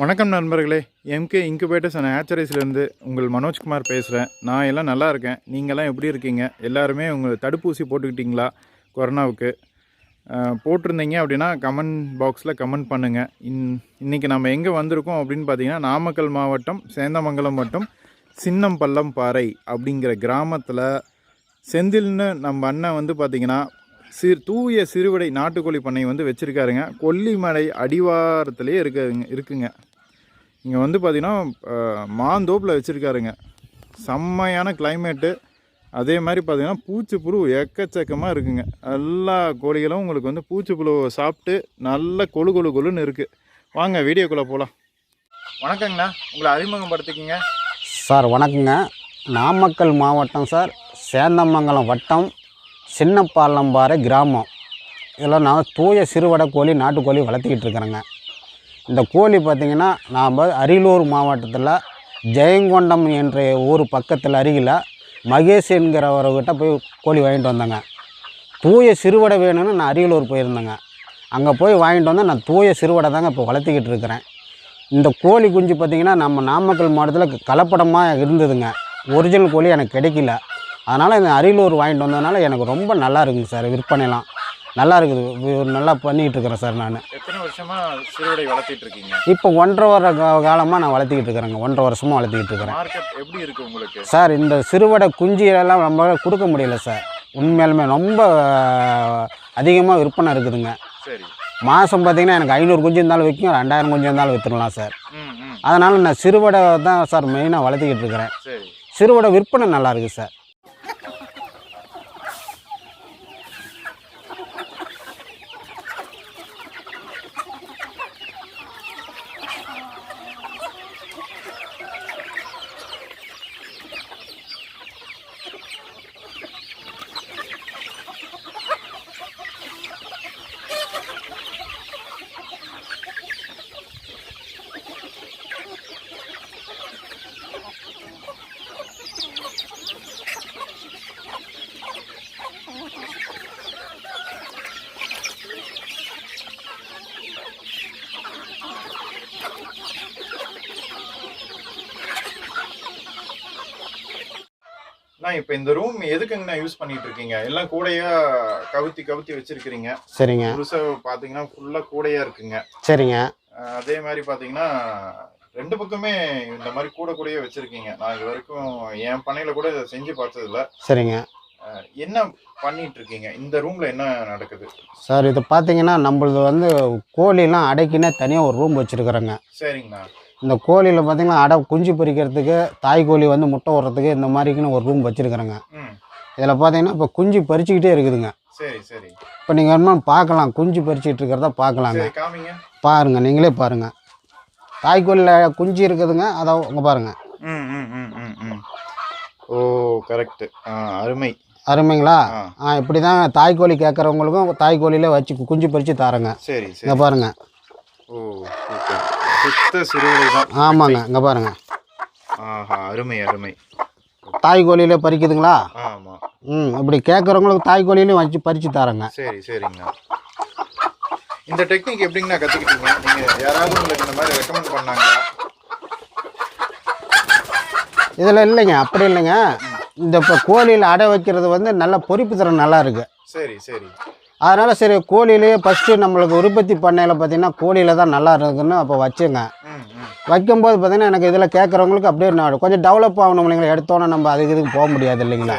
வணக்கம் நண்பர்களே MK incubators and ஹேச்சரிஸ்லேருந்து உங்கள் மனோஜ்குமார் பேசுகிறேன் நான் எல்லாம் நல்லா இருக்கேன். நீங்கள்லாம் எப்படி இருக்கீங்க? எல்லாருமே உங்கள் தடுப்பூசி போட்டுக்கிட்டிங்களா கொரோனாவுக்கு? போட்டிருந்தீங்க அப்படின்னா கமெண்ட் பாக்ஸில் கமெண்ட் பண்ணுங்கள் இன் இன்றைக்கி நம்ம எங்கே வந்திருக்கோம் அப்படின்னு பார்த்தீங்கன்னா நாமக்கல் மாவட்டம் சேந்தமங்கலம் வட்டம் சின்னம்பள்ளம் பாறை அப்படிங்கிற கிராமத்தில் செந்தில்னு நம்ம அண்ணன் வந்து பார்த்திங்கன்னா சிறு தூய சிறுவிடை நாட்டுக்கோழி பண்ணை வந்து வச்சுருக்காருங்க. கொல்லிமலை அடிவாரத்துலேயே இருக்க இருக்குங்க. இங்கே வந்து பார்த்திங்கன்னா மாந்தோப்பில் வச்சுருக்காருங்க. செம்மையான கிளைமேட்டு அதே மாதிரி பார்த்திங்கன்னா பூச்சி புழு எக்கச்சக்கமாக இருக்குங்க. எல்லா கோழிகளும் உங்களுக்கு வந்து பூச்சி புழுவை சாப்பிட்டு நல்ல கொழு கொழு கொழுன்னு இருக்குது வாங்க வீடியோக்குள்ளே போகலாம் வணக்கங்கண்ணா. உங்களை அறிமுகப்படுத்திக்கிங்க. சார் வணக்கங்க. நாமக்கல் மாவட்டம் சார். சேந்தமங்கலம் வட்டம் சின்னப்பாலம்பாறை கிராமம். இதில் நான் தூய சிறுவடை கோழி நாட்டுக்கோழி வளர்த்திக்கிட்டு இருக்கிறேங்க. இந்த கோழி பார்த்திங்கன்னா நாம் அரியலூர் மாவட்டத்தில் ஜெயங்கொண்டம் என்ற ஊர் பக்கத்தில் அருகில் மகேஷ் என்கிறவர்கிட்ட போய் கோழி வாங்கிட்டு வந்தேங்க. தூய சிறுவடை வேணும்னு நான் அரியலூர் போயிருந்தேங்க. அங்கே போய் வாங்கிட்டு வந்தால் நான் தூய சிறுவடை தாங்க இப்போ வளர்த்திக்கிட்டு இருக்கிறேன். இந்த கோழி குஞ்சு பார்த்திங்கன்னா நம்ம நாமக்கல் மாவட்டத்தில் கலப்படமாக இருந்ததுங்க. ஒரிஜினல் கோழி எனக்கு கிடைக்கல. அதனால் இந்த அரியலூர் வாங்கிட்டு வந்ததுனால எனக்கு ரொம்ப நல்லா இருக்குங்க சார் விற்பனைலாம். நல்லா இருக்குது. நல்லா பண்ணிகிட்டு இருக்கிறேன் சார் நான். எத்தனை வருஷமாக சிறுவிடை வளர்த்திட்டு இருக்கீங்க? இப்போ ஒன்றரை வர காலமாக நான் வளர்த்திக்கிட்டு இருக்கிறேங்க. ஒன்றரை வருஷமாக வளர்த்திக்கிட்டு இருக்கிறேன். எப்படி இருக்குது உங்களுக்கு? சார் இந்த சிறுவடை குஞ்சிகளெல்லாம் நம்மளால் கொடுக்க முடியல சார். உண்மையாலுமே ரொம்ப அதிகமாக விற்பனை இருக்குதுங்க. சரி. மாதம் பார்த்தீங்கன்னா எனக்கு ஐநூறு குஞ்சு இருந்தாலும் விற்கும் ரெண்டாயிரம் குஞ்சு இருந்தாலும் விற்றுடலாம் சார். அதனால் நான் சிறுவடை தான் சார் மெயினாக வளர்த்திக்கிட்டு இருக்கிறேன். சிறுவடை விற்பனை நல்லா இருக்குது சார் நான் இப்போ இந்த ரூம் எதுக்குங்கண்ணா யூஸ் பண்ணிட்டு இருக்கீங்க எல்லாம் கூடையா கவுத்தி கவுத்தி வச்சிருக்கிறீங்க. சரிங்க. புதுசா பாத்தீங்கன்னா ஃபுல்லா கூடையா இருக்குங்க. சரிங்க. அதே மாதிரி பாத்தீங்கன்னா ரெண்டு பக்கமே இந்த மாதிரி கூட கூடயே வச்சிருக்கீங்க. நான் இது வரைக்கும் என் பண்ணையில கூட இதை செஞ்சு பார்த்ததில்ல. சரிங்க. என்ன பண்ணிட்டு இருக்கீங்க இந்த ரூம்ல என்ன நடக்குது? சார் இது பார்த்தீங்கன்னா நம்மளது வந்து கோழிலாம் அடைக்கினே தனியாக ஒரு ரூம் வச்சுருக்குறோங்க. சரிங்கண்ணா. இந்த கோழியில் பார்த்தீங்கன்னா அடை குஞ்சு பொரிக்கிறதுக்கு தாய் கோழி வந்து முட்டை விடுறதுக்கு இந்த மாதிரிக்குன்னு ஒரு ரூம் வச்சுருக்குறோங்க. இதில் பார்த்தீங்கன்னா இப்போ குஞ்சு பறிச்சுக்கிட்டே இருக்குதுங்க. சரி சரி. இப்போ நீங்கள் வேணுமா பார்க்கலாம் குஞ்சு பறிச்சிட்டு இருக்கிறத பார்க்கலாங்க பாருங்கள் நீங்களே பாருங்கள் தாய் கோழியில் குஞ்சு இருக்குதுங்க. அதை உங்க பாருங்கள் ஓ கரெக்ட் அருமை. அருமைங்களா? ஆ. இப்படி தான் தாய் கோழி கேட்குறவங்களுக்கும் தாய் கோழியிலே வச்சு குஞ்சு பறித்து தாரேங்க. சரி சரி. இங்கே பாருங்கள் ஓ சுத்த சிறுவிடை தான் ஆமாங்க இங்கே பாருங்கள் ஆஹா அருமை அருமை. தாய் கோழியிலே பறிக்குதுங்களா? ஆமா. ம் இப்படி கேட்குறவங்களுக்கு தாய் கோழியிலையும் வச்சு பறித்து தாரேங்க. சரி சரிங்கண்ணா இந்த டெக்னிக் எப்படிங்கண்ணா கத்துக்கிட்டீங்க? நீங்க யாராவது உங்களுக்கு இந்த மாதிரி ரெக்கமெண்ட் பண்ணாங்களா? இதில் இல்லைங்க அப்படி இல்லைங்க. இந்த இப்போ கோழியில் அடை வைக்கிறது வந்து நல்ல பொரிப்பு திறன் நல்லா இருக்குது சரி சரி. அதனால் சரி கோழியிலேயே ஃபஸ்ட்டு நம்மளுக்கு உற்பத்தி பண்ணையில் பார்த்தீங்கன்னா கோழியில் தான் நல்லா இருக்குன்னு அப்போ வச்சுங்க. வைக்கும்போது பார்த்தீங்கன்னா எனக்கு இதில் கேட்குறவங்களுக்கு அப்படியே நான் கொஞ்சம் டெவலப் ஆகணும் இல்லைங்களா? எடுத்தோன்னே நம்ம அதுக்கு இதுக்கு போக முடியாது இல்லைங்களா?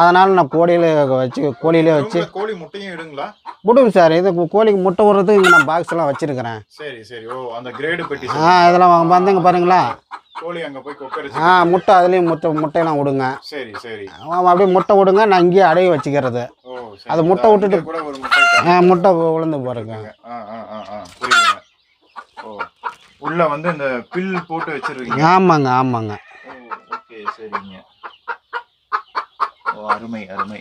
அதனால் நான் கோழியில் வச்சு கோழியிலே வச்சு கோழி முட்டையும் இடுங்களா? விடுங்க சார். இது கோழிக்கு முட்டை விடுறதுக்கு இங்கே நான் பாக்ஸ்லாம் வச்சுருக்கிறேன். சரி சரி. ஓ அந்த கிரேடு பெட்டி ஆ இதெல்லாம் வந்துங்க பாருங்களா. கோழி அங்க போய் கொக்கரிச்சு ஆ முட்டை அதுலேயும் முட்டை முட்டையெல்லாம் விடுங்க. சரி சரி. அப்படியே முட்டை விடுங்க நான் இங்கேயே அடைய வச்சுக்கிறது. ஓ அது முட்டை விட்டுட்டு- முட்டை ஆ முட்டை விழுந்து பாருங்க ஆ ஆ ஆ ஆ புரியுதுங்க. ஓ உள்ள வந்து இந்த பில் போட்டு வச்சிருக்கீங்க. ஆமாங்க ஆமாங்க. ஓகே சரிங்க. ஓ அருமை அருமை.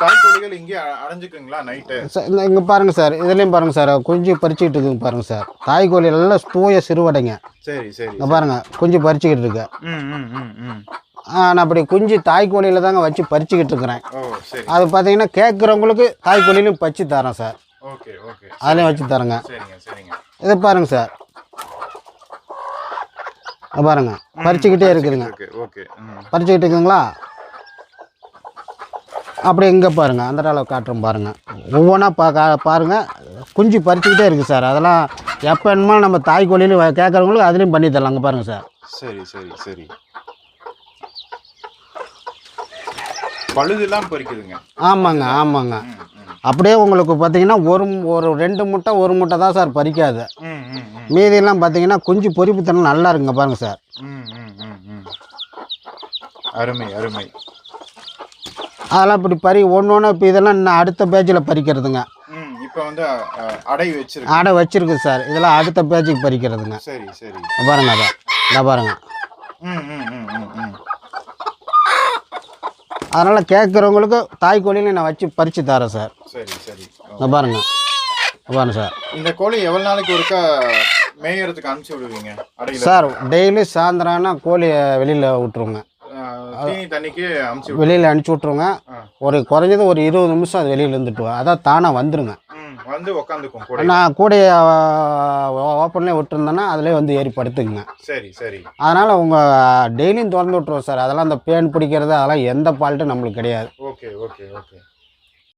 தாய்க்கோழிகள் இங்கே அடைஞ்சுக்குங்களா நைட்டு? இங்கே பாருங்கள் சார் இதுலேயும் பாருங்கள் சார் குஞ்சு பறிச்சுக்கிட்டு இருக்குங்க பாருங்கள் சார். தாய்க்கோழி எல்லாம் தூய சிறுவடைங்க. சரி சரி இங்கே பாருங்கள் குஞ்சு பறிச்சுக்கிட்டு இருக்கு. ம் ம் ம் ம். நான் அப்படி குஞ்சு தாய்க்கோழியில் தாங்க வச்சு பறிச்சுக்கிட்டு இருக்கிறேன். அது பார்த்தீங்கன்னா கேட்குறவங்களுக்கு தாய்க்கோழிலையும் பறிச்சு தரேன் சார். அதுலேயும் வச்சு தரேங்க. இதை பாருங்கள் சார். பாருங்க. பறிச்சுக்கிட்டே இருக்குதுங்க. பறிச்சுக்கிட்டு இருக்குங்களா அப்படி இங்கே பாருங்க. அந்த அளவு காட்டுறோம் பாருங்க. ஒவ்வொன்றா பா கா- பாருங்க. குஞ்சு பறிச்சுக்கிட்டே இருக்குது சார். அதெல்லாம் எப்போ என்னமோ நம்ம தாய் கோழியிலும் கேட்குறவங்களுக்கு அதுலேயும் பண்ணி தரலாம் அங்கே பாருங்க சார். சரி சரி சரி. பழுதெல்லாம் பறிக்குதுங்க. ஆமாங்க ஆமாங்க. அப்படியே உங்களுக்கு பார்த்தீங்கன்னா ஒரு ஒரு ரெண்டு முட்டை ஒரு முட்டை தான் சார் பறிக்காது. மீதியெல்லாம் பார்த்தீங்கன்னா குஞ்சு பொறிப்புத்தனம் நல்லா இருக்குங்க பாருங்க சார். அருமை அருமை. அதெல்லாம் இப்படி பறி ஒன்று ஒன்று இப்போ இதெல்லாம் இன்னும் அடுத்த பேஜில் பறிக்கிறதுங்க. இப்போ வந்து அடை வச்சிருக்கு. ஆடை வச்சிருக்கு சார். இதெல்லாம் அடுத்த பேஜுக்கு பறிக்கிறதுங்க. சரி சரி. பாருங்க அதை. இதை பாருங்க. ம் ம் ம் ம். அதனால் கேட்குறவங்களுக்கு தாய் கோழியில நான் வச்சு பறித்து தரேன் சார். சரி சரி. பாருங்க. பாருங்க சார். இந்த கோழி எவ்வளோ நாளைக்கு ஒருக்கா மேயறதுக்கு அனுப்பிச்சு விடுவீங்க? அடையில? சார் டெய்லி சாயந்தரம்னா கோழியை வெளியில் விட்ருவோங்க அ, தீனி தண்ணிக்கு அனுப்பிச்சு விடு வெளியில் அனுப்பிச்சி விட்ருவோங்க ஆ. ஒரு குறைஞ்சது ஒரு இருபது நிமிஷம் அது வெளியில் இருந்துட்டு. அதான் தானாக வந்துருங்க. ம் வந்து உக்காந்துக்கும் கூட நான் கூடைய ஓப்பன்லேயே விட்டுருந்தேன்னா அதிலே வந்து ஏறி படுத்துக்குங்க. சரி சரி. அதனால் உங்கள் டெய்லியும் திறந்து விட்ருவோம் சார். அதெல்லாம் அந்த பேன் பிடிக்கிறது அதெல்லாம் எந்த ஃபால்ட்டும் நம்மளுக்கு கிடையாது. Okay okay okay.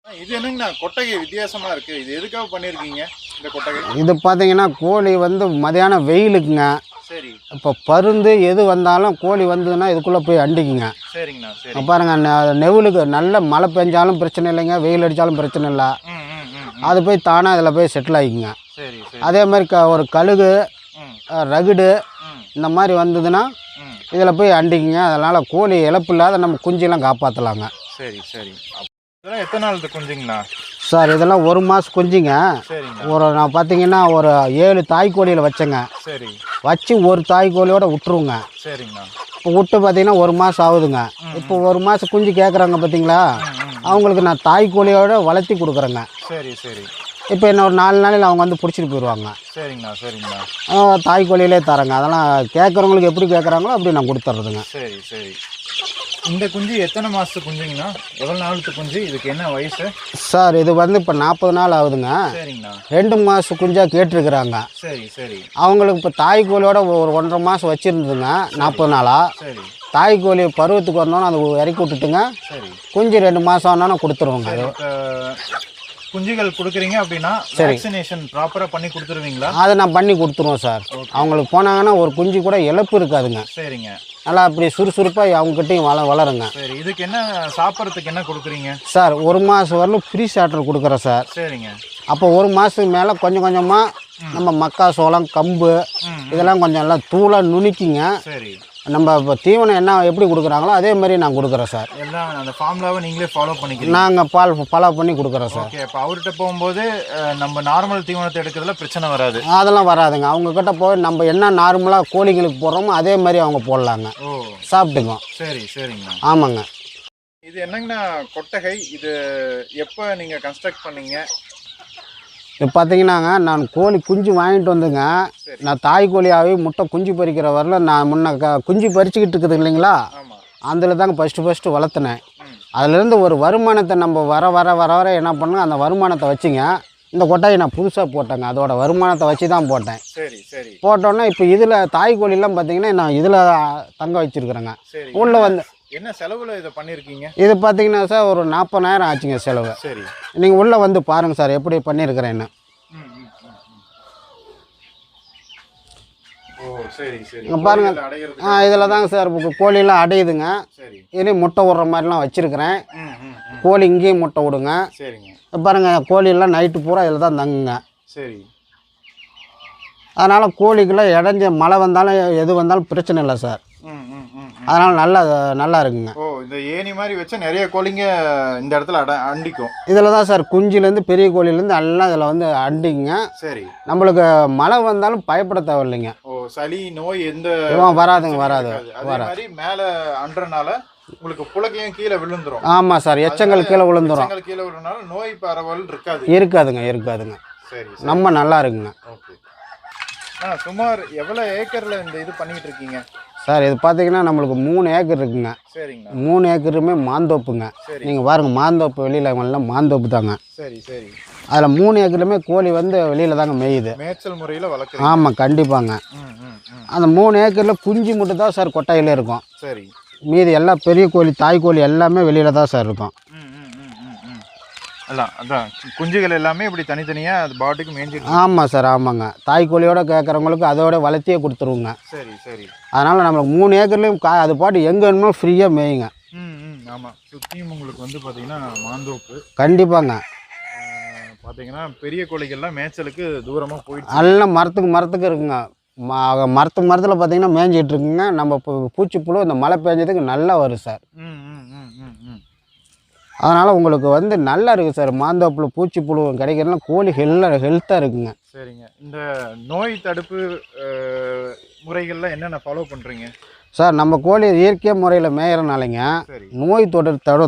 இது என்னங்கண்ணா கொட்டகை வித்தியாசமா இருக்கு. இது எதுக்காக பண்ணிருக்கீங்க இந்த கொட்டகை? இது பார்த்தீங்கன்னா கோழி வந்து மதியானம் வெயிலுக்குங்க. சரி. இப்போ பருந்து எது வந்தாலும் கோழி வந்ததுன்னா இதுக்குள்ளே போய் அண்டிக்குங்க. சரிங்கண்ணா பாருங்க நெவுலுக்கு நல்ல மழை பெஞ்சாலும் பிரச்சனை இல்லைங்க. வெயில் அடித்தாலும் பிரச்சனை இல்லை. அது போய் தானாக அதில் போய் செட்டில் ஆகிக்குங்க அதே மாதிரி க ஒரு கழுகு ரகுடு இந்த மாதிரி வந்ததுன்னா இதில் போய் அண்டிக்குங்க. அதனால் கோழி இழப்பு இல்லாத நம்ம குஞ்செல்லாம் காப்பாற்றலாங்க சரி சரி. இதெல்லாம் எத்தனை நாள் குஞ்சுங்கண்ணா சார் இதெல்லாம் ஒரு மாதம் குஞ்சுங்க. ஒரு நான் பார்த்தீங்கன்னா ஒரு ஏழு தாய் கோழியில் வச்சேங்க. சரி. வச்சு ஒரு தாய் கோழியோட விட்டுருவோங்க. சரிங்கண்ணா இப்போ விட்டு பார்த்தீங்கன்னா ஒரு மாதம் ஆகுதுங்க. இப்போ ஒரு மாதம் குஞ்சு கேட்குறாங்க பார்த்தீங்களா? அவங்களுக்கு நான் தாய் கோழியோட வளர்த்தி கொடுக்குறேங்க. சரி சரி. இப்போ என்ன ஒரு நாலு நாளையில் அவங்க வந்து பிடிச்சிட்டு போயிடுவாங்க சரிங்கண்ணா சரிங்கண்ணா. தாய் கோழியிலே தரேங்க. அதெல்லாம் கேட்குறவங்களுக்கு எப்படி கேட்குறாங்களோ அப்படி நான் கொடுத்துட்றதுங்க சரி சரி. இந்த குஞ்சு எத்தனை மாசத்து குஞ்சுங்கண்ணா? எவ்வளவு நாளுக்கு குஞ்சு? இதுக்கு என்ன வயசு? சார் இது வந்து இப்போ நாற்பது நாள் ஆகுதுங்க. சரிங்கண்ணா. ரெண்டு மாதம் குஞ்சாக கேட்டிருக்கிறாங்க. சரி சரி. அவங்களுக்கு இப்போ தாய் கோழியோட ஒரு ஒன்றரை மாதம் வச்சுருந்துங்க நாற்பது நாளாக சரி. தாய் கோழி பருவத்துக்கு வந்தோன்னே அதை இறக்கி விட்டுட்டுங்க. குஞ்சு ரெண்டு மாதம் ஆனாலும் கொடுத்துருவோங்க. இப்போ குஞ்சுகள் கொடுக்குறீங்க அப்படின்னா வேக்சினேஷன் ப்ராப்பரா பண்ணி கொடுத்துருவீங்களா? அதை நான் பண்ணி கொடுத்துருவோம் சார். அவங்களுக்கு போனாங்கன்னா ஒரு குஞ்சு கூட இழப்பு இருக்காதுங்க. சரிங்க. நல்லா அப்படி சுறுசுறுப்பாக அவங்ககிட்டயும் வள வளருங்க. சரி இதுக்கு என்ன சாப்பிட்றதுக்கு என்ன கொடுக்குறீங்க? சார் ஒரு மாதம் வரலும் ஃப்ரீ சாட்டர் கொடுக்குறோம் சார். சரிங்க. அப்போ ஒரு மாதத்துக்கு மேலே கொஞ்சம் கொஞ்சமாக நம்ம மக்காசோளம் கம்பு ம் இதெல்லாம் கொஞ்சம் எல்லாம் தூளாக நுணுக்கிங்க. சரி. நம்ம இப்போ தீவனம் என்ன எப்படி கொடுக்குறாங்களோ அதே மாதிரி நான் கொடுக்குறேன் சார். எல்லாம் அந்த ஃபார்முலாவை நீங்களே ஃபாலோ பண்ணிக்கிறீங்க? நாங்கள் பால் ஃபாலோ பண்ணி கொடுக்குறோம் சார். ஓகே இப்போ அவர்கிட்ட போகும்போது நம்ம நார்மல் தீவனத்தை எடுக்கிறதுல பிரச்சனை வராது. அதெல்லாம் வராதுங்க. அவங்கக்கிட்ட போய் நம்ம என்ன நார்மலாக கோழிங்களுக்கு போடுறோமோ அதே மாதிரி அவங்க போடலாங்க. ஓ. சாப்பிட்டுக்குவோம் சரி சரிங்கண்ணா. ஆமாங்க. இது என்னங்கண்ணா கொட்டகை? இது எப்போ நீங்கள் கன்ஸ்ட்ரக்ட் பண்ணீங்க? இப்போ பார்த்தீங்கன்னாங்க நான் கோழி குஞ்சு வாங்கிட்டு வந்துங்க. நான் தாய் கோழியாகவே முட்டை குஞ்சு பறிக்கிற வரல நான் முன்ன க குஞ்சு பறிச்சுக்கிட்டு இருக்குது இல்லைங்களா? அதில் தாங்க ஃபஸ்ட்டு ஃபஸ்ட்டு வளர்த்துனேன். அதுலேருந்து ஒரு வருமானத்தை நம்ம வர வர வர வர என்ன பண்ணுங்க அந்த வருமானத்தை வச்சுங்க இந்த கொட்டாயை நான் புதுசாக போட்டேங்க. அதோட வருமானத்தை வச்சு தான் போட்டேன். சரி சரி. போட்டோன்னே இப்போ இதில் தாய் கோழிலாம் பார்த்தீங்கன்னா நான் இதில் தங்க வச்சுருக்குறேங்க. சரி. உள்ளே வந்து என்ன செலவுல இதை பண்ணியிருக்கீங்க இது பார்த்தீங்கன்னா சார் ஒரு நாற்பதாயிரம் ஆச்சுங்க செலவு. சரி. நீங்கள் உள்ளே வந்து பாருங்கள் சார் எப்படி பண்ணியிருக்கிறேன்னு பாருங்க. ஆ இதில் தாங்க சார் கோழியெல்லாம் அடையுதுங்க. இதுலேயும் முட்டை விடுற மாதிரிலாம் வச்சுருக்கிறேன். கோழி இங்கேயும் முட்டை விடுங்க. பாருங்க கோழியெல்லாம் நைட்டு பூரா இதில் தான் தங்குங்க. சரி. அதனால் கோழிக்கெல்லாம் இடைஞ்ச மழை வந்தாலும் எது வந்தாலும் பிரச்சனை இல்லை சார். அதனால் நல்லா நல்லா இருக்குங்க. ஓ இந்த ஏணி மாதிரி வச்சா நிறைய கோழிங்க இந்த இடத்துல அட அண்டிக்கும். இதில் தான் சார் குஞ்சுலேருந்து பெரிய கோழிலேருந்து எல்லாம் இதில் வந்து அண்டிங்க சரி. நம்மளுக்கு மழை வந்தாலும் பயப்பட தேவையில்லைங்க. ஓ சளி நோய் எந்த வராதுங்க வராது மாதிரி மேல அன்றனால உங்களுக்கு புலக்கையும் கீழே விழுந்துரும். ஆமாம் சார் எச்சங்கள் கீழே விழுந்துரும். கீழே விழுறனால நோய் பரவல் இருக்காது. இருக்காதுங்க இருக்காதுங்க. சரி நம்ம நல்லா இருக்குங்க. ஓகே. சுமார் எவ்வளோ ஏக்கர்ல இந்த இது பண்ணிட்டு இருக்கீங்க? சார் இது பார்த்தீங்கன்னா நம்மளுக்கு மூணு ஏக்கர் இருக்குங்க. சரிங்கண்ணா மூணு ஏக்கருமே மாந்தோப்புங்க. நீங்கள் பாருங்க மாந்தோப்பு வெளியில் எல்லாம் மாந்தோப்பு தாங்க. சரி சரி. அதில் மூணு ஏக்கருமே கோழி வந்து வெளியில் தாங்க மேயுது. மேய்ச்சல் முறையில் வளர்க்குறீங்க. ஆமாம் கண்டிப்பாங்க. அந்த மூணு ஏக்கரில் குஞ்சு மட்டும் தான் சார் கொட்டாயில் இருக்கும். சரி. மீதி எல்லாம் பெரிய கோழி தாய் கோழி எல்லாமே வெளியில் தான் சார் இருக்கும். அதான் அதான். குஞ்சுகள் எல்லாமே இப்படி தனித்தனியாக அது பாட்டுக்கு மேய்ஞ்சிட்டு ஆமாம் சார் ஆமாங்க. தாய் கோழியோட கேட்குறவங்களுக்கு அதோட வளர்த்தியே கொடுத்துருவோங்க. சரி சரி. அதனால் நம்மளுக்கு மூணு ஏக்கர்லேயும் கா அது பாட்டு எங்கே வேணுமோ ஃப்ரீயாக மேயுங்க. ம் ஆமாம் சுற்றியும் உங்களுக்கு வந்து பார்த்தீங்கன்னா மாந்தோப்பு. கண்டிப்பாங்க. பார்த்தீங்கன்னா பெரிய கோழிகள்லாம் மேய்ச்சலுக்கு தூரமாக போயிடுச்சு. எல்லாம் மரத்துக்கு மரத்துக்கு இருக்குங்க. ம- மரத்து மரத்தில் பார்த்தீங்கன்னா மேய்ஞ்சிட்டு இருக்குங்க. நம்ம பூ- பூச்சிப்புழு இந்த மழை பெஞ்சதுக்கு நல்லா வரும் சார். ம். அதனால் உங்களுக்கு வந்து நல்லா இருக்குது சார். மாந்தோப்பில் பூச்சிப்புழு கிடைக்கிறதுலாம் கோழி ஹெல்ல ஹெல்த்தாக இருக்குங்க. சரிங்க. இந்த நோய் தடுப்பு ஆஹ், முறைகள்லாம் என்னென்ன ஃபாலோ பண்ணுறீங்க சார் நம்ம கோழி இயற்கை முறையில் மேயறனாலைங்க நோய் தொடர் தடு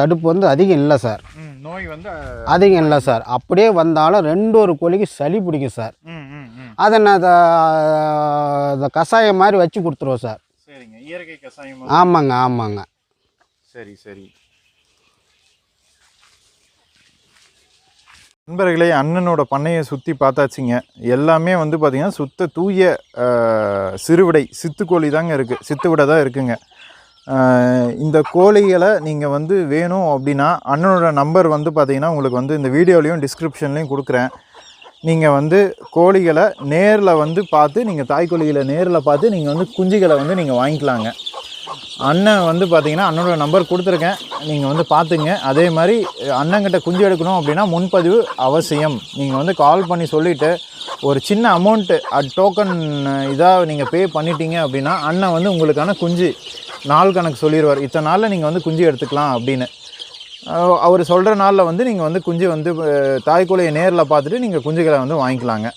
தடுப்பு வந்து அதிகம் இல்லை சார். நோய் வந்து அதிகம் இல்லை சார். அப்படியே வந்தாலும் ரெண்டு ஒரு கோழிக்கு சளி பிடிக்கும் சார். அதை நான் கஷாயம் மாதிரி வச்சு கொடுத்துருவோம் சார். சரிங்க. இயற்கை கஷாயம் ஆமாங்க ஆமாங்க. சரி சரி. நண்பர்களே அண்ணனோட பண்ணையை சுற்றி பார்த்தாச்சுங்க. எல்லாமே வந்து பார்த்திங்கன்னா சுத்த தூய சிறுவிடை சித்துக்கோழி தாங்க இருக்குது சித்துவிடை தான் இருக்குங்க. இந்த கோழிகளை நீங்கள் வந்து வேணும் அப்படின்னா அண்ணனோட நம்பர் வந்து பார்த்திங்கன்னா உங்களுக்கு வந்து இந்த வீடியோலேயும் டிஸ்கிரிப்ஷன்லேயும் கொடுக்குறேன். நீங்கள் வந்து கோழிகளை நேரில் வந்து பார்த்து நீங்கள் தாய் கோழிகளை நேரில் பார்த்து நீங்கள் வந்து குஞ்சுகளை வந்து நீங்கள் வாங்கிக்கலாங்க. அண்ணன் வந்து பார்த்தீங்கன்னா அண்ணனோட நம்பர் கொடுத்துருக்கேன். நீங்கள் வந்து பார்த்துங்க அதே மாதிரி அண்ணங்கிட்ட அண்ணன்கிட்ட குஞ்சு எடுக்கணும் அப்படின்னா முன்பதிவு அவசியம். நீங்கள் வந்து கால் பண்ணி சொல்லிவிட்டு ஒரு சின்ன அமௌண்ட்டு அட் டோக்கன் இதாக நீங்கள் பே பண்ணிட்டீங்க அப்படின்னா அண்ணன் வந்து உங்களுக்கான குஞ்சு நாள் கணக்கு சொல்லிடுவார் இத்தனை நாளில் நீங்கள் வந்து குஞ்சு எடுத்துக்கலாம் அப்படின்னு. அவர் சொல்கிற நாளில் வந்து நீங்கள் வந்து குஞ்சு வந்து அஹ், தாய்க்குலையை நேரில் பார்த்துட்டு நீங்கள் குஞ்சுகளை வந்து வாங்கிக்கலாங்க.